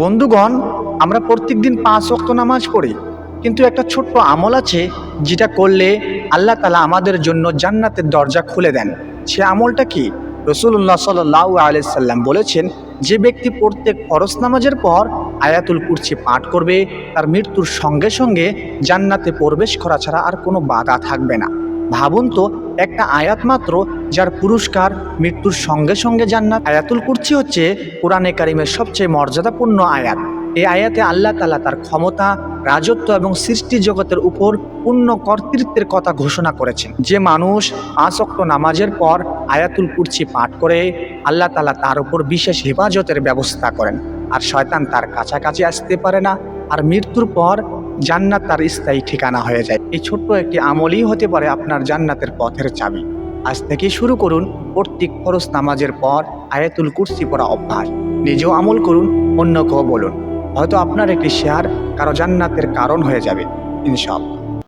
বন্ধুগণ, আমরা প্রত্যেকদিন পাঁচ ওয়াক্ত নামাজ পড়ি, কিন্তু একটা ছোট্ট আমল আছে যেটা করলে আল্লাহ তালা আমাদের জন্য জান্নাতের দরজা খুলে দেন। সে আমলটা কি? রসুল্লাহ সাল্লাহ আলাইসাল্লাম বলেছেন, যে ব্যক্তি প্রত্যেক ফরজ নামাজের পর আয়াতুল কুরসি পাঠ করবে, তার মৃত্যুর সঙ্গে সঙ্গে জান্নাতে প্রবেশ করা ছাড়া আর কোনো বাধা থাকবে না। ভাবুন তো একটা আয়াত মাত্র যার পুরস্কার মৃত্যুর সঙ্গে সঙ্গে জান্নাত। আয়াতুল কুরসি হচ্ছে কোরআনে কারিমের সবচেয়ে মর্যাদাপূর্ণ আয়াত। এই আয়াতে আল্লাহ তালা তার ক্ষমতা, রাজত্ব এবং সৃষ্টি জগতের উপর পূর্ণ কর্তৃত্বের কথা ঘোষণা করেছেন। যে মানুষ আসক্ত নামাজের পর আয়াতুল কুরসি পাঠ করে, আল্লাহ তালা তার উপর বিশেষ হেফাজতের ব্যবস্থা করেন। আর শয়তান তার কাছাকাছি আসতে পারে না। আর মৃত্যুর পর জান্নাত তার স্থায়ী ঠিকানা হয়ে যায়। এই ছোট্ট একটি আমলই হতে পারে আপনার জান্নাতের পথের চাবি। আজ থেকে শুরু করুন প্রত্যেক ফরজ নামাজের পর আয়াতুল কুর্সি পড়া অভ্যাস। নিজেও আমল করুন, অন্যকেও বলুন। হয়তো আপনার একটি শেয়ার কারও জান্নাতের কারণ হয়ে যাবে, ইনশাআল্লাহ।